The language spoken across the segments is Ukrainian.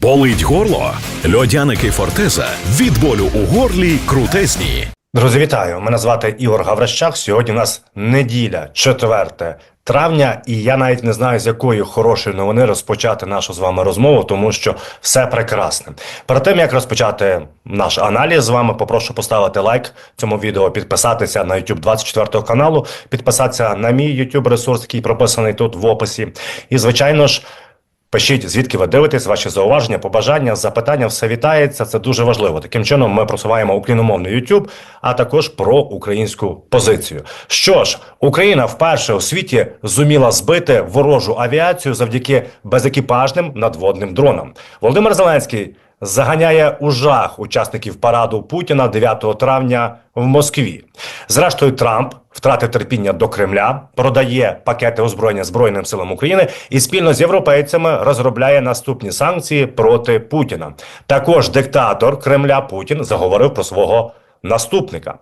Болить горло? Льодяники Фортеза від болю у горлі крутезні. Друзі, вітаю! Мене звати Ігор Гаврищак. Сьогодні у нас неділя, 4 травня, і я навіть не знаю, з якої хорошої новини розпочати нашу з вами розмову, тому що все прекрасне. Перед тим як розпочати наш аналіз з вами, попрошу поставити лайк цьому відео, підписатися на YouTube 24 каналу, підписатися на мій YouTube ресурс, який прописаний тут в описі. І звичайно ж. Пишіть, звідки ви дивитесь, ваші зауваження, побажання, запитання, все вітається. Це дуже важливо. Таким чином, ми просуваємо україномовний YouTube, а також про українську позицію. Що ж, Україна вперше у світі зуміла збити ворожу авіацію завдяки безекіпажним надводним дронам. Володимир Зеленський заганяє у жах учасників параду Путіна 9 травня в Москві. Зрештою, Трамп втратив терпіння до Кремля, продає пакети озброєння Збройним силам України і спільно з європейцями розробляє наступні санкції проти Путіна. Також диктатор Кремля Путін заговорив про свого наступника.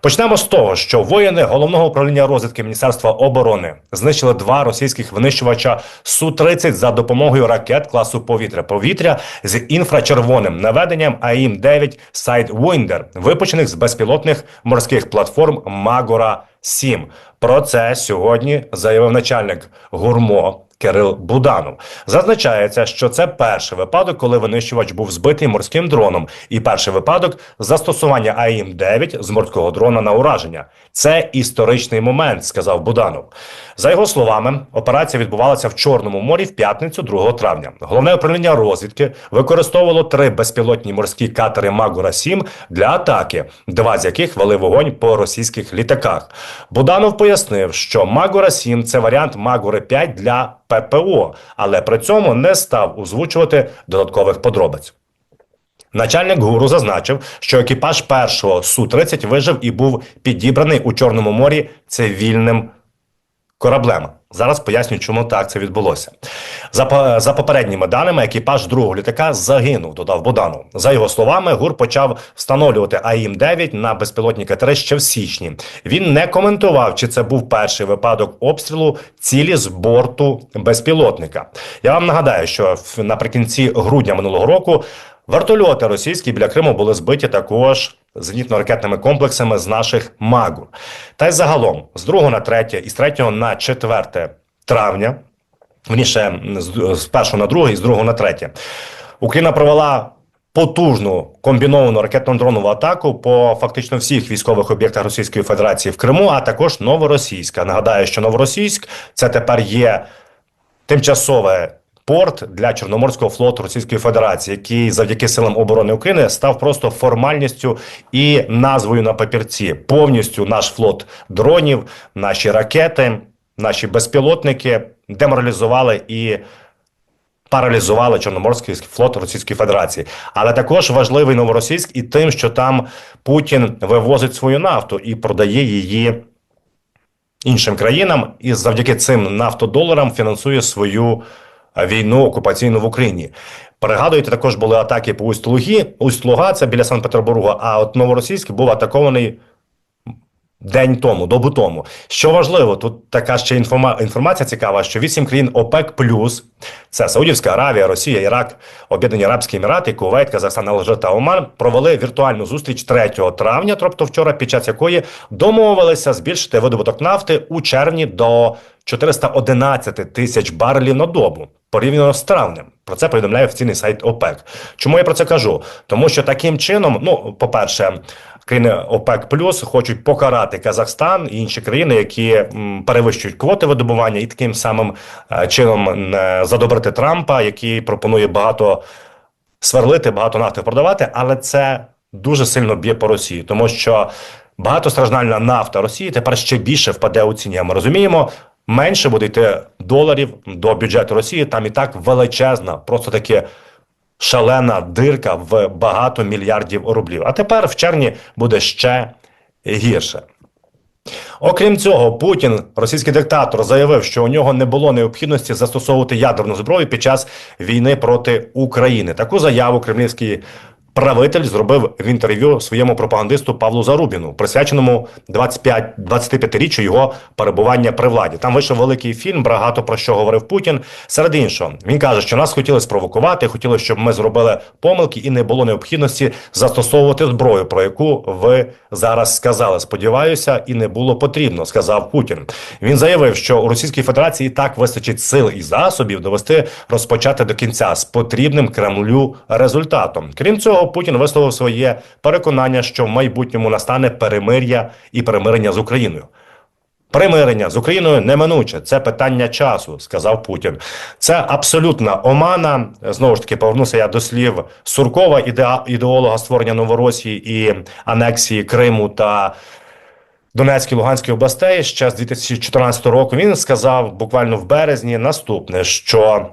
Почнемо з того, що воїни головного управління розвідки Міністерства оборони знищили два російських винищувача су 30 за допомогою ракет класу повітря-повітря з інфрачервоним наведенням АІМ 9 Sidewinder, випущених з безпілотних морських платформ Магора 7 Про це сьогодні заявив начальник гурмо. Кирил Буданов зазначається, що це перший випадок, коли винищувач був збитий морським дроном, і перший випадок застосування АІМ 9 з морського дрона на ураження. Це історичний момент, сказав Буданов. За його словами, операція відбувалася в Чорному морі в п'ятницю, 2 травня. Головне управління розвідки використовувало три безпілотні морські катери Магура 7 для атаки, два з яких вели вогонь по російських літаках. Буданов пояснив, що Магура 7 це варіант Магури 5 для ППО, але при цьому не став озвучувати додаткових подробиць. Начальник гуру зазначив, що екіпаж першого су 30 вижив і був підібраний у Чорному морі цивільним кораблем. Зараз поясню, чому так це відбулося. За, за попередніми даними, екіпаж другого літака загинув, додав Боданов. За його словами, ГУР почав встановлювати АІМ-9 на безпілотні катери ще в січні. Він не коментував, чи це був перший випадок обстрілу цілі з борту безпілотника. Я вам нагадаю, що наприкінці грудня минулого року Вертольоти російські біля Криму були збиті також зенітно-ракетними комплексами з наших МАГУ. Та й загалом з 2 на 3 і з 3 на 4 травня, вніше з 1 на 2 і з 2 на 3, Україна провела потужну комбіновану ракетно-дронову атаку по фактично всіх військових об'єктах Російської Федерації в Криму, а також новоросійська. Нагадаю, що новоросійськ це тепер є тимчасове порт для Чорноморського флоту Російської Федерації, який завдяки силам оборони України став просто формальністю і назвою на папірці. Повністю наш флот дронів, наші ракети, наші безпілотники деморалізували і. Паралізували Чорноморський флот Російської Федерації, але також важливий новоросійськ і тим, що там Путін вивозить свою нафту і продає її іншим країнам, і завдяки цим нафтодоларам фінансує свою війну окупаційну в Україні. Пригадуєте, також були атаки по Усть-Лугі. Усть-Луга це біля Санкт-Петербурга, а от Новоросійськ був атакований день тому, добу тому. Що важливо, тут така ще інформа... інформація цікава, що вісім країн ОПЕК плюс це Саудівська Аравія, Росія, Ірак, Об'єднані Арабські Емірати, Кувейт, Казахстан, Алжир та Оман провели віртуальну зустріч 3 травня, тобто вчора, під час якої домовилися збільшити видобуток нафти у червні до 411 тисяч барелів на добу. Порівняно з травнем, про це повідомляє офіційний сайт ОПЕК. Чому я про це кажу? Тому що таким чином, ну, по-перше, країни ОПЕК плюс хочуть покарати Казахстан і інші країни, які перевищують квоти видобування, і таким самим е, чином е, задобрити Трампа, який пропонує багато сверлити, багато нафти продавати, але це дуже сильно б'є по Росії, тому що багатостраждальна нафта Росії тепер ще більше впаде у ціні. Ми розуміємо. Менше буде йти доларів до бюджету Росії. Там і так величезна, просто таки шалена дирка в багато мільярдів рублів. А тепер в червні буде ще гірше. Окрім цього, Путін, російський диктатор, заявив, що у нього не було необхідності застосовувати ядерну зброю під час війни проти України. Таку заяву кремлівський правитель зробив в інтерв'ю своєму пропагандисту Павлу Зарубіну, присвяченому 25 25-річчю його перебування при владі. Там вийшов великий фільм, багато про що говорив Путін. Серед іншого, він каже, що нас хотіли спровокувати, хотіли, щоб ми зробили помилки, і не було необхідності застосовувати зброю, про яку ви зараз сказали. Сподіваюся, і не було потрібно, сказав Путін. Він заявив, що у Російській Федерації і так вистачить сил і засобів довести розпочати до кінця з потрібним Кремлю результатом. Крім цього, Путін висловив своє переконання, що в майбутньому настане перемир'я і перемирення з Україною. Примирення з Україною неминуче. Це питання часу, сказав Путін. Це абсолютна омана. Знову ж таки, повернуся я до слів Суркова, ідеолога створення Новоросії і анексії Криму та Донецької Луганської областей ще з 2014 року. Він сказав буквально в березні наступне, що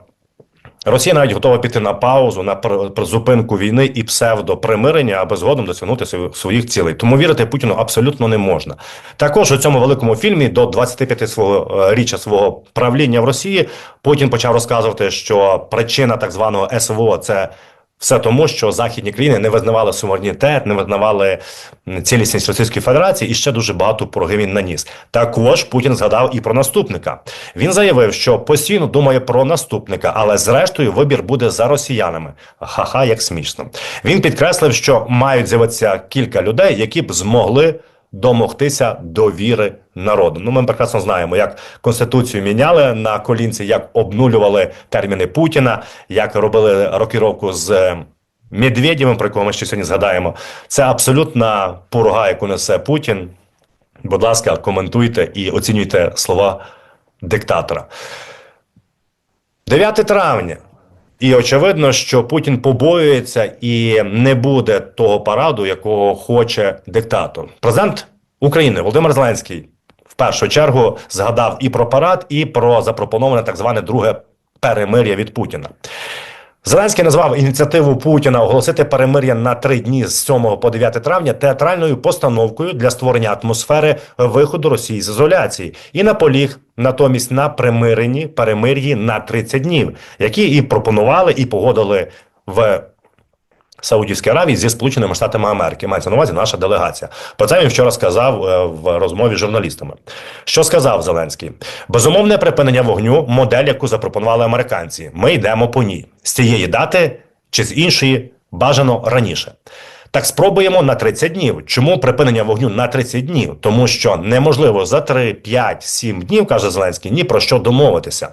Росія навіть готова піти на паузу, на зупинку війни і псевдопримирення, аби згодом досягнути своїх цілей. Тому вірити Путіну абсолютно не можна. Також у цьому великому фільмі до 25 свого е, річчя свого правління в Росії Путін почав розказувати, що причина так званого СВО це. Все тому, що західні країни не визнавали суверенітет, не визнавали цілісність Російської Федерації, і ще дуже багато пороги він наніс. Також Путін згадав і про наступника. Він заявив, що постійно думає про наступника, але зрештою вибір буде за росіянами. Ха-ха, як смішно. Він підкреслив, що мають з'явитися кілька людей, які б змогли домогтися довіри народу. Ну, ми прекрасно знаємо, як конституцію міняли на колінці, як обнулювали терміни Путіна, як робили рокіровку з. е, Медведєвим, про якого ми ще сьогодні згадаємо, це абсолютна пурга, яку несе Путін. Будь ласка, коментуйте і оцінюйте слова диктатора. 9 травня. І очевидно, що Путін побоюється і не буде того параду, якого хоче диктатор. Президент України Володимир Зеленський в першу чергу згадав і про парад, і про запропоноване так зване друге перемир'я від Путіна. Зеленський назвав ініціативу Путіна оголосити перемир'я на три дні з 7 по 9 травня театральною постановкою для створення атмосфери виходу Росії з ізоляції. І наполіг натомість на примиренні перемир'ї на 30 днів, які і пропонували, і погодили в Саудівській Аравії зі Сполученими Штатами Америки. Мається на увазі наша делегація. Про це він вчора сказав е, в розмові з журналістами. Що сказав Зеленський? Безумовне припинення вогню, модель, яку запропонували американці. Ми йдемо по ній з цієї дати чи з іншої бажано раніше. Так спробуємо на 30 днів. Чому припинення вогню на 30 днів? Тому що неможливо за 3, 5, 7 днів, каже Зеленський, ні про що домовитися.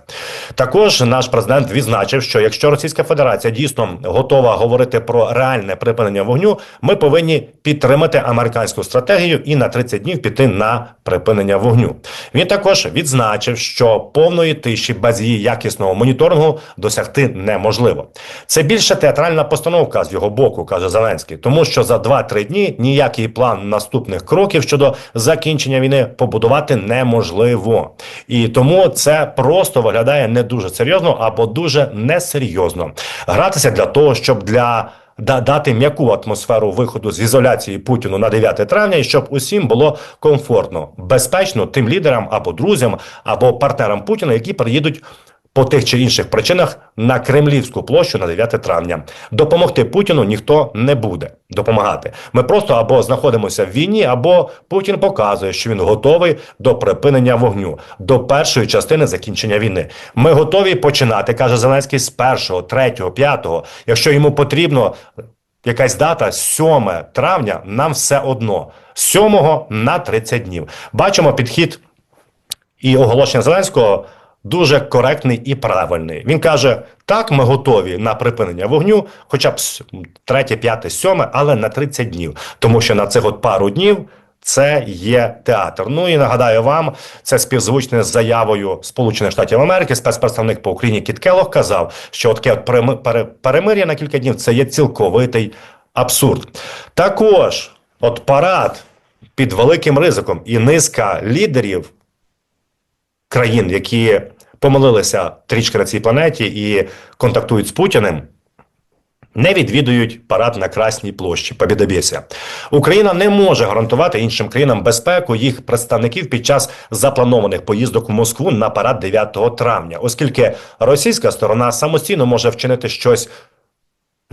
Також наш президент відзначив, що якщо Російська Федерація дійсно готова говорити про реальне припинення вогню, ми повинні підтримати американську стратегію і на 30 днів піти на припинення вогню. Він також відзначив, що повної тиші без її якісного моніторингу досягти неможливо. Це більше театральна постановка з його боку, каже Зеленський, тому що за 2-3 дні ніякий план наступних кроків щодо закінчення війни побудувати неможливо. І тому це просто виглядає не дуже серйозно або дуже несерйозно. Гратися для того, щоб для дати м'яку атмосферу виходу з ізоляції Путіну на 9 травня, і щоб усім було комфортно, безпечно тим лідерам або друзям, або партнерам Путіна, які приїдуть. По тих чи інших причинах на Кремлівську площу на 9 травня допомогти Путіну ніхто не буде допомагати. Ми просто або знаходимося в війні, або Путін показує, що він готовий до припинення вогню, до першої частини закінчення війни. Ми готові починати, каже Зеленський, з першого, третього, п'ятого. Якщо йому потрібно якась дата 7 травня, нам все одно. З 7 на 30 днів. Бачимо підхід і оголошення Зеленського дуже коректний і правильний. Він каже: так, ми готові на припинення вогню, хоча б с- третє, п'яте, сьоме, але на 30 днів, тому що на цих от пару днів. Це є театр. Ну і нагадаю вам, це співзвучне з заявою Сполучених Штатів Америки. Спецпредставник по Україні Кіт Келлог казав, що таке перемир'я на кілька днів це є цілковитий абсурд. Також, от парад під великим ризиком і низка лідерів країн, які помилилися трішки на цій планеті і контактують з Путіним, не відвідують парад на Красній площі Побєдобєсія. Україна не може гарантувати іншим країнам безпеку їх представників під час запланованих поїздок в Москву на парад 9 травня, оскільки російська сторона самостійно може вчинити щось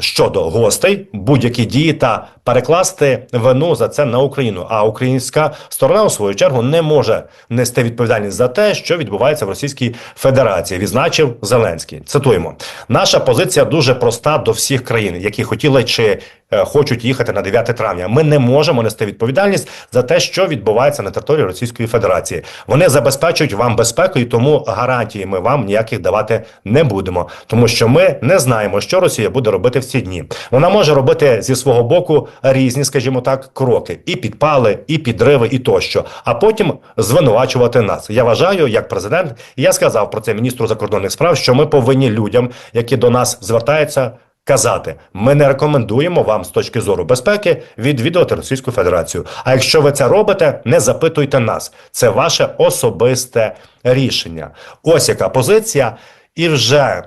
щодо гостей будь-які дії та перекласти вину за це на Україну. А українська сторона, у свою чергу, не може нести відповідальність за те, що відбувається в Російській Федерації. Відзначив Зеленський. Цитуємо: наша позиція дуже проста до всіх країн, які хотіли чи хочуть їхати на 9 травня. Ми не можемо нести відповідальність за те, що відбувається на території Російської Федерації. Вони забезпечують вам безпеку, і тому гарантії ми вам ніяких давати не будемо, тому що ми не знаємо, що Росія буде робити в ці дні. Вона може робити зі свого боку різні, скажімо так, кроки: і підпали, і підриви, і тощо, а потім звинувачувати нас. Я вважаю, як президент, і я сказав про це міністру закордонних справ, що ми повинні людям, які до нас звертаються. Казати, ми не рекомендуємо вам з точки зору безпеки відвідувати Російську Федерацію. А якщо ви це робите, не запитуйте нас. Це ваше особисте рішення. Ось яка позиція, і вже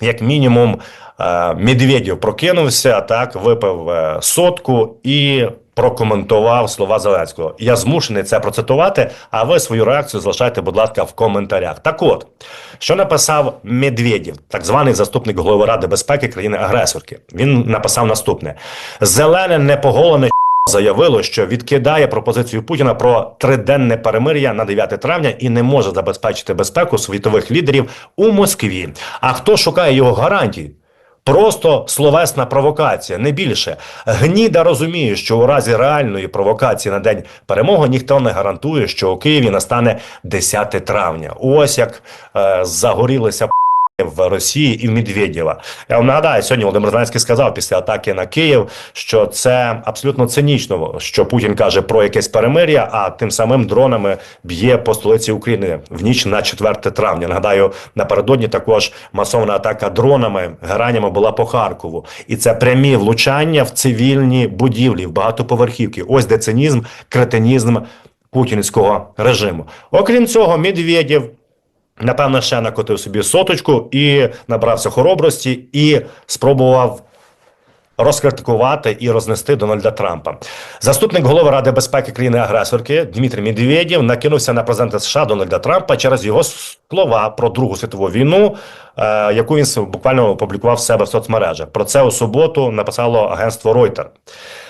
як мінімум Медведів Медведєв прокинувся, так випив е, сотку і прокоментував слова Зеленського. Я змушений це процитувати. А ви свою реакцію залишайте, будь ласка, в коментарях. Так от, що написав Медведєв, так званий заступник голови Ради безпеки країни-агресорки. Він написав наступне: зелене непоголене заявило, що відкидає пропозицію Путіна про триденне перемир'я на 9 травня і не може забезпечити безпеку світових лідерів у Москві. А хто шукає його гарантій? Просто словесна провокація, не більше. Гніда розуміє, що у разі реальної провокації на день перемоги ніхто не гарантує, що у Києві настане 10 травня. Ось як е, загорілися в Росії і в Медведєва. Я вам нагадаю, сьогодні Володимир Зеленський сказав після атаки на Київ, що це абсолютно цинічно, що Путін каже про якесь перемир'я, а тим самим дронами б'є по столиці України в ніч на 4 травня. Нагадаю, напередодні також масовна атака дронами геранями була по Харкову, і це прямі влучання в цивільні будівлі, в багатоповерхівки. Ось де цинізм, кретинізм путінського режиму. Окрім цього, Медведєв Напевно, ще накотив собі соточку і набрався хоробрості і спробував розкритикувати і рознести Дональда Трампа. Заступник голови Ради безпеки країни-агресорки Дмитрий Медведєв накинувся на президента США Дональда Трампа через його слова про Другу світову війну, е, яку він буквально опублікував в себе в соцмережах. Про це у суботу написало агентство Reuters.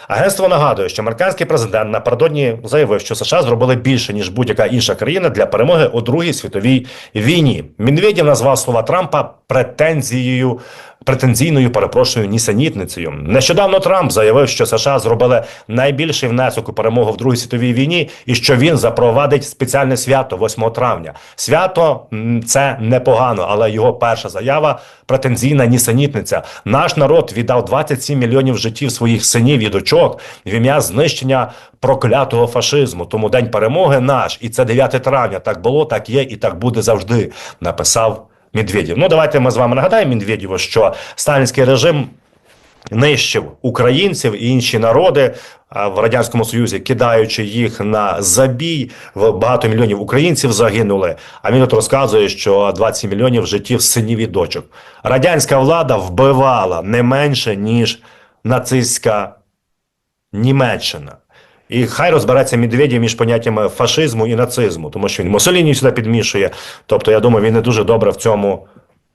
Агентство нагадує, що американський президент напередодні заявив, що США зробили більше ніж будь-яка інша країна для перемоги у Другій світовій війні. Медведєв назвав слова Трампа претензією. Претензійною, перепрошую, нісенітницею. Нещодавно Трамп заявив, що США зробили найбільший внесок у перемогу в Другій світовій війні, і що він запровадить спеціальне свято 8 травня. Свято це непогано, але його перша заява претензійна нісенітниця. Наш народ віддав 27 мільйонів життів своїх синів і дочок в ім'я знищення проклятого фашизму. Тому день перемоги наш, і це 9 травня. Так було, так є і так буде завжди. Написав. Медведєв. Ну, давайте ми з вами нагадаємо Медведєву, що сталінський режим нищив українців і інші народи в радянському союзі, кидаючи їх на забій. В багато мільйонів українців загинули. А він от розказує, що 20 мільйонів життів синів і дочок. Радянська влада вбивала не менше ніж нацистська Німеччина. І хай розбереться Медведєв між поняттями фашизму і нацизму, тому що він Муссоліні сюди підмішує. Тобто, я думаю, він не дуже добре в цьому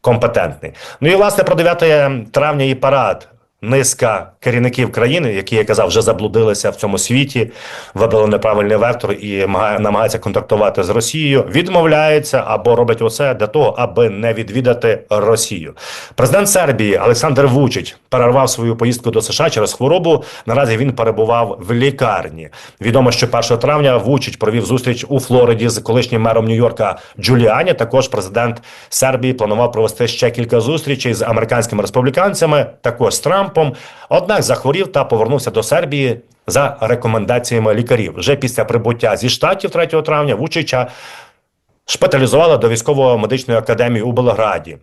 компетентний. Ну і власне про 9 травня і парад. Низка керівників країни, які я казав, вже заблудилися в цьому світі, вибрали неправильний вектор і мага- намагаються контактувати з Росією, відмовляються або роблять усе для того, аби не відвідати Росію. Президент Сербії Олександр Вучич перервав свою поїздку до США через хворобу. Наразі він перебував в лікарні. Відомо, що 1 травня Вучич провів зустріч у Флориді з колишнім мером Нью-Йорка Джуліані. Також президент Сербії планував провести ще кілька зустрічей з американськими республіканцями, також з Трампом. Однак захворів та повернувся до Сербії за рекомендаціями лікарів. Вже після прибуття зі штатів 3 травня Вучича шпиталізували до військово-медичної академії у Белграді.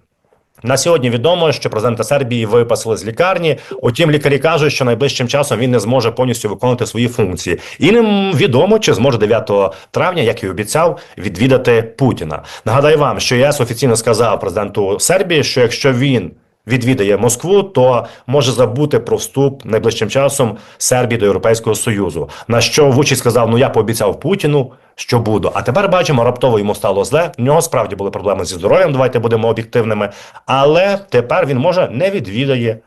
На сьогодні відомо, що президента Сербії випасили з лікарні. Утім, лікарі кажуть, що найближчим часом він не зможе повністю виконувати свої функції. І ним відомо, чи зможе 9 травня, як і обіцяв, відвідати Путіна. Нагадаю вам, що ЄС офіційно сказав президенту Сербії, що якщо він відвідає Москву, то може забути про вступ найближчим часом Сербії до Європейського Союзу. На що Вучич сказав: Ну я пообіцяв Путіну, що буду. А тепер бачимо, раптово йому стало зле. У нього справді були проблеми зі здоров'ям. Давайте будемо об'єктивними. Але тепер він може не відвідає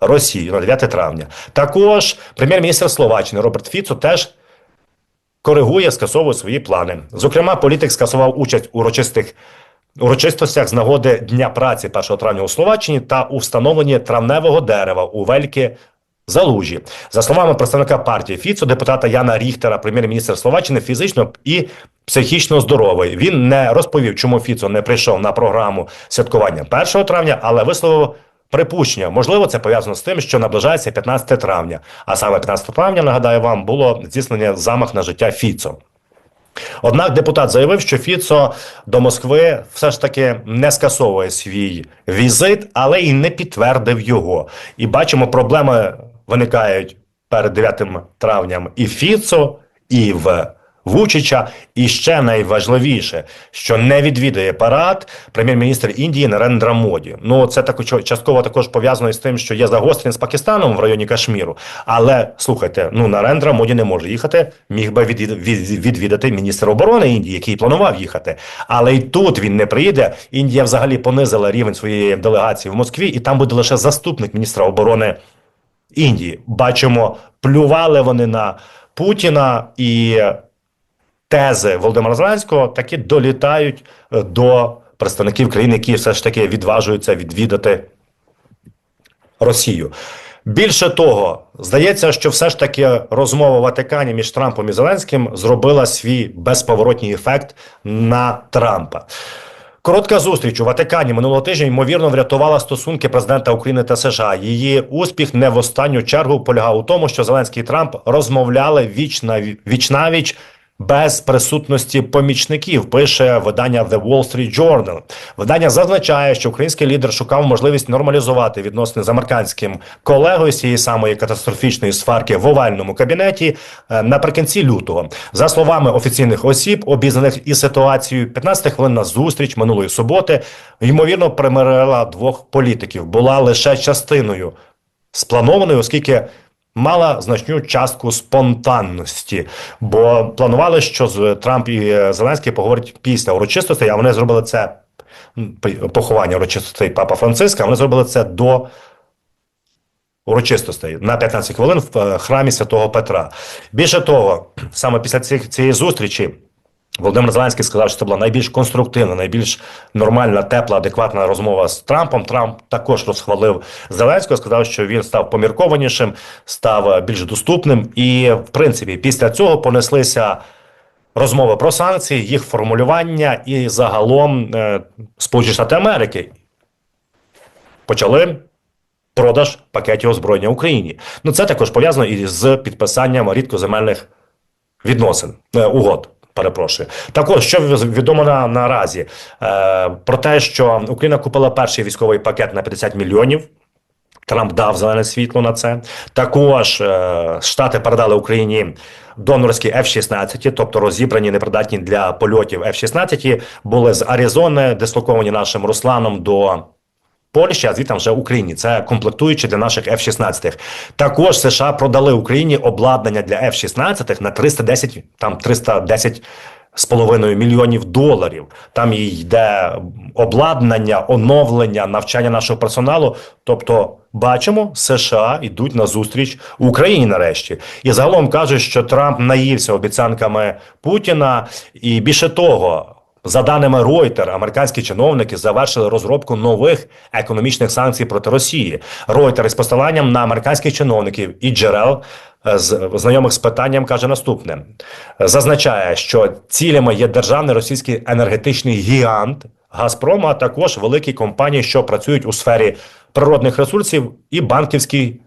Росії на 9 травня. Також прем'єр-міністр Словаччини Роберт Фіцо теж коригує, скасовує свої плани. Зокрема, політик скасував участь у урочистих урочистостях з нагоди Дня праці 1 травня у Словаччині та у встановленні травневого дерева у Вельки Залужі. За словами представника партії Фіцо, депутата Яна Ріхтера, прем'єр-міністр Словаччини, фізично і психічно здоровий. Він не розповів, чому Фіцо не прийшов на програму святкування 1 травня, але висловив припущення. Можливо, це пов'язано з тим, що наближається 15 травня. А саме 15 травня, нагадаю вам, було здійснення замах на життя Фіцо. Однак депутат заявив, що Фіцо до Москви все ж таки не скасовує свій візит, але й не підтвердив його. І бачимо, проблеми виникають перед 9 травням і Фіцо, і в Вучича. І ще найважливіше, що не відвідує парад прем'єр-міністр Індії Нарендра Моді. Ну це так частково також пов'язано із тим, що є загострення з Пакистаном в районі Кашміру. Але слухайте, ну Нарендра Моді не може їхати. Міг би відвідати міністр оборони Індії, який планував їхати. Але й тут він не приїде. Індія взагалі понизила рівень своєї делегації в Москві, і там буде лише заступник міністра оборони Індії. Бачимо, плювали вони на Путіна і тези Володимира Зеленського таки долітають е, до представників країн, які все ж таки відважуються відвідати Росію. Більше того, здається, що все ж таки розмова в Ватикані між Трампом і Зеленським зробила свій безповоротній ефект на Трампа. Коротка зустріч у Ватикані минулого тижня ймовірно врятувала стосунки президента України та США. Її успіх не в останню чергу полягав у тому, що Зеленський і Трамп розмовляли віч на віч навіч без присутності помічників. Пише видання The Wall Street Journal. Видання зазначає, що український лідер шукав можливість нормалізувати відносини з американським колегою з цієї самої катастрофічної сварки в овальному кабінеті е, наприкінці лютого. За словами офіційних осіб, обізнаних із ситуацією, 15 хвилинна зустріч минулої суботи ймовірно примирила двох політиків. Була лише частиною спланованою, оскільки мала значну частку спонтанності, бо планували, що Трамп і Зеленський поговорять після урочистостей, а вони зробили це поховання урочистостей Папа Франциска. Вони зробили це до урочистостей на 15 хвилин в е, храмі Святого Петра. Більше того, саме після цієї зустрічі. Володимир Зеленський сказав, що це була найбільш конструктивна, найбільш нормальна, тепла, адекватна розмова з Трампом. Трамп також розхвалив Зеленського, сказав, що він став поміркованішим, став е, більш доступним. І, в принципі, після цього понеслися розмови про санкції, їх формулювання і загалом е, Сполучені Штати Америки почали. Продаж пакетів озброєння Україні. Ну це також пов'язано і з підписанням рідкоземельних відносин е, угод. Перепрошую. Також що відомо на, наразі е, про те, що Україна купила перший військовий пакет на 50 мільйонів. Трамп дав зелене світло на це. Також е, Штати передали Україні донорські F-16, тобто розібрані непридатні для польотів F-16, були з Аризони, дислоковані нашим Русланом до Польщі, а звідти вже Україні. Це комплектуючі для наших F-16. Також США продали Україні обладнання для F-16 на 310, там 310 з половиною мільйонів доларів. Там і йде обладнання, оновлення, навчання нашого персоналу. Тобто, бачимо, США йдуть на зустріч Україні нарешті. І загалом кажуть, що Трамп наївся обіцянками Путіна, і більше того. За даними Reuters, американські чиновники завершили розробку нових економічних санкцій проти Росії. Reuters із посиланням на американських чиновників і джерел е, з знайомих з питанням каже наступне: зазначає, що цілями є державний російський енергетичний гігант Газпром, а також великі компанії, що працюють у сфері природних ресурсів і банківській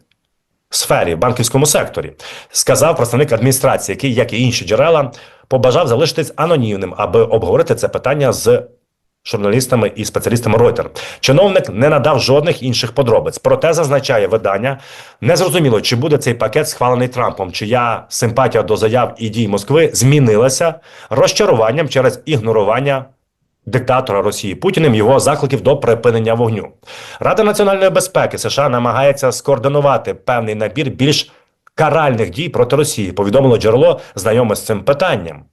сфері, банківському секторі, сказав представник адміністрації, який, як і інші джерела, побажав залишитись анонімним, аби обговорити це питання з журналістами і спеціалістами Reuters. Чиновник не надав жодних інших подробиць. Проте зазначає видання. Незрозуміло, чи буде цей пакет схвалений Трампом, чия симпатія до заяв і дій Москви змінилася розчаруванням через ігнорування диктатора Росії Путіним його закликів до припинення вогню. Рада національної безпеки США намагається скоординувати певний набір більш каральних дій проти Росії. Повідомило джерело знайоме з цим питанням.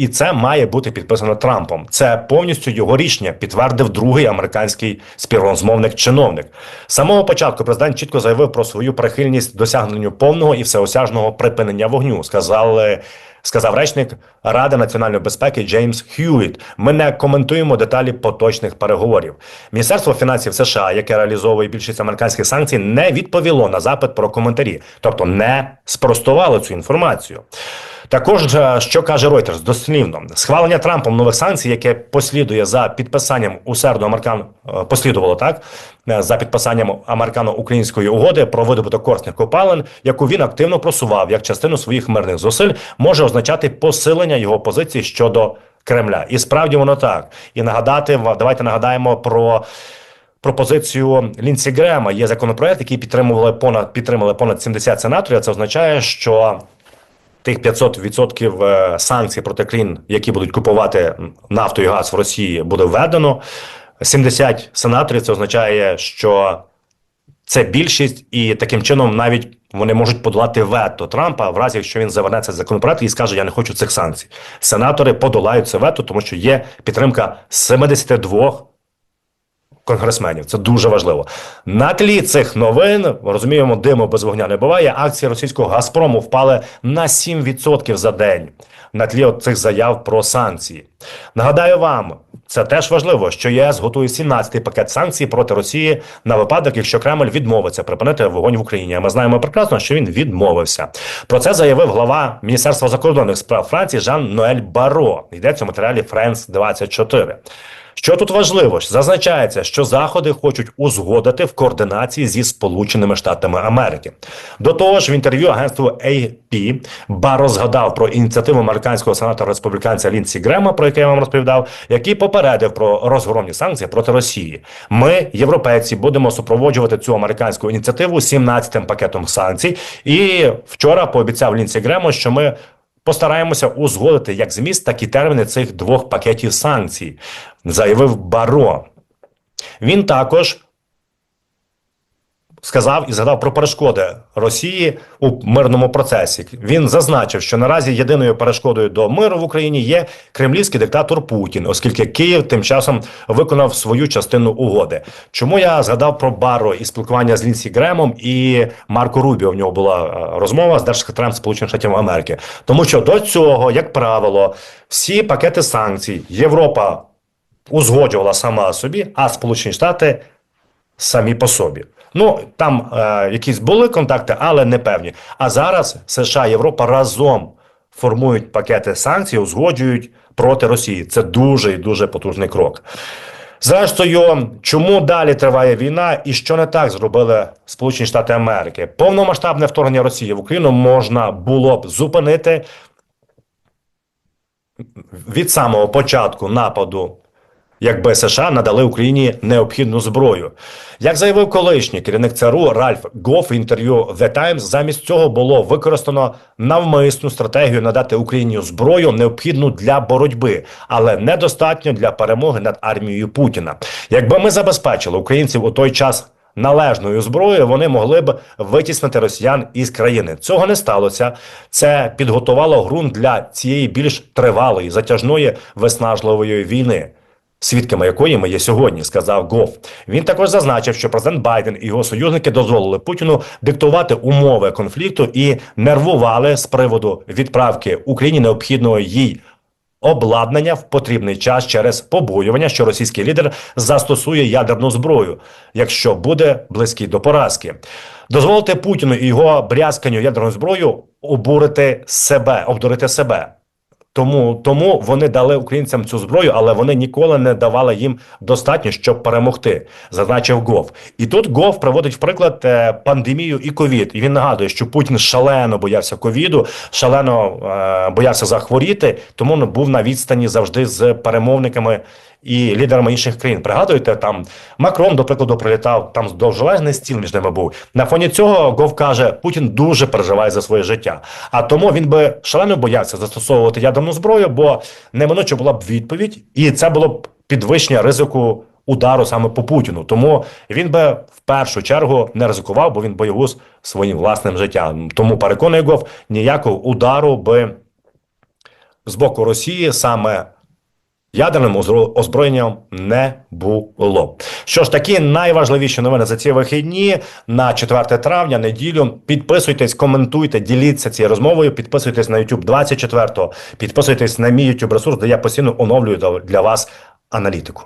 І це має бути підписано Трампом. Це повністю його рішення підтвердив другий американський співрозмовник чиновник. З самого початку президент чітко заявив про свою прихильність досягненню повного і всеосяжного припинення вогню. Сказали. Сказав речник Ради національної безпеки Джеймс Хьюіт. Ми не коментуємо деталі поточних переговорів. Міністерство фінансів США, яке реалізовує більшість американських санкцій, не відповіло на запит про коментарі, тобто не спростувало цю інформацію. Також е, що каже Reuters, дослівно схвалення Трампом нових санкцій, яке послідує за підписанням у середу американ е, послідувало так е, за підписанням американо-української угоди про видобуток корисних копалин, яку він активно просував як частину своїх мирних зусиль, може означати посилення його позиції щодо Кремля. І справді воно так. І нагадати ва- давайте нагадаємо про. Пропозицію Лінсі Грема є законопроект, який підтримували понад підтримали понад 70 сенаторів. Це означає, що тих 500% е, санкцій проти країн, які будуть купувати нафту і газ в Росії, буде введено. 70 сенаторів це означає, що це більшість, і таким чином навіть вони можуть подолати вето Трампа в разі, якщо він заверне цей законопроект і скаже: Я не хочу цих санкцій. Сенатори подолають це вето, тому що є підтримка 72 конгресменів. Це дуже важливо. На тлі цих новин розуміємо, диму без вогня не буває. Акції російського Газпрому впали на 7% за день. На тлі цих заяв про санкції. Нагадаю вам, це теж важливо, що ЄС готує 17-й пакет санкцій проти Росії на випадок, якщо Кремль відмовиться припинити вогонь в Україні. Ми знаємо прекрасно, що він відмовився. Про це заявив глава Міністерства закордонних справ Франції Жан Ноель Баро. Йдеться у матеріалі Френс 24 що тут важливо? Зазначається, що заходи хочуть узгодити в координації зі Сполученими Штатами Америки. До того ж, в інтерв'ю агентству AP Баро згадав про ініціативу американського сенатора республіканця Лінсі Грема, про яке я вам розповідав, який попередив про розгромні санкції проти Росії. Ми, європейці, будемо супроводжувати цю американську ініціативу 17-м пакетом санкцій. І вчора пообіцяв Лінсі Грему, що ми. Постараємося узгодити як зміст, так і терміни цих двох пакетів санкцій, заявив Баро. Він також сказав і згадав про перешкоди Росії у мирному процесі. Він зазначив, що наразі єдиною перешкодою до миру в Україні є кремлівський диктатор Путін, оскільки Київ тим часом виконав свою частину угоди. Чому я згадав про Баро і спілкування з Лінсі Гремом і Марко Рубіо? В нього була е, розмова з держсекретарем Сполучених Штатів Америки, тому що до цього, як правило, всі пакети санкцій Європа узгоджувала сама собі, а Сполучені Штати самі по собі. Ну там е, якісь були контакти, але не певні. А зараз США і Європа разом формують пакети санкцій, узгоджують проти Росії. Це дуже і дуже потужний крок. Зрештою, чому далі триває війна і що не так зробили Сполучені Штати Америки? Повномасштабне вторгнення Росії в Україну можна було б зупинити від самого початку нападу якби США надали Україні необхідну зброю. Як заявив колишній керівник ЦРУ Ральф Гоф в інтерв'ю The Times, замість цього було використано навмисну стратегію надати Україні зброю необхідну для боротьби, але недостатньо для перемоги над армією Путіна. Якби ми забезпечили українців у той час. Належною зброєю вони могли б витіснити росіян із країни. Цього не сталося. Це підготувало ґрунт для цієї більш тривалої, затяжної виснажливої війни свідками якої ми є сьогодні, сказав Гоф. Він також зазначив, що президент Байден і його союзники дозволили Путіну диктувати умови конфлікту і нервували з приводу відправки Україні необхідного їй. Обладнання в потрібний час через побоювання, що російський лідер застосує ядерну зброю, якщо буде близький до поразки, дозволити Путіну і його брязканню ядерною зброєю обурити себе, обдурити себе. Тому тому вони дали українцям цю зброю, але вони ніколи не давали їм достатньо, щоб перемогти, зазначив Гов. І тут Гов приводить в приклад е, пандемію і ковід. І він нагадує, що Путін шалено боявся ковіду, шалено е, боявся захворіти, тому був на відстані завжди з перемовниками і лідерами інших країн. Пригадуєте, там Макрон, до прикладу, прилітав там довжелезний стіл між ними був. На фоні цього Гов каже, Путін дуже переживає за своє життя. А тому він би шалено боявся застосовувати ядерну зброю, бо неминуче була б відповідь, і це було б підвищення ризику. Удару саме по Путіну, тому він би в першу чергу не ризикував, бо він боєвуз своїм власним життям. Тому переконує Гов, ніякого удару би з боку Росії саме ядерним озброєнням не було. Що ж, такі найважливіші новини за ці вихідні на 4 травня, неділю. Підписуйтесь, коментуйте, діліться цією розмовою. Підписуйтесь на YouTube 24-го, підписуйтесь на мій YouTube ресурс, де я постійно оновлюю для вас аналітику.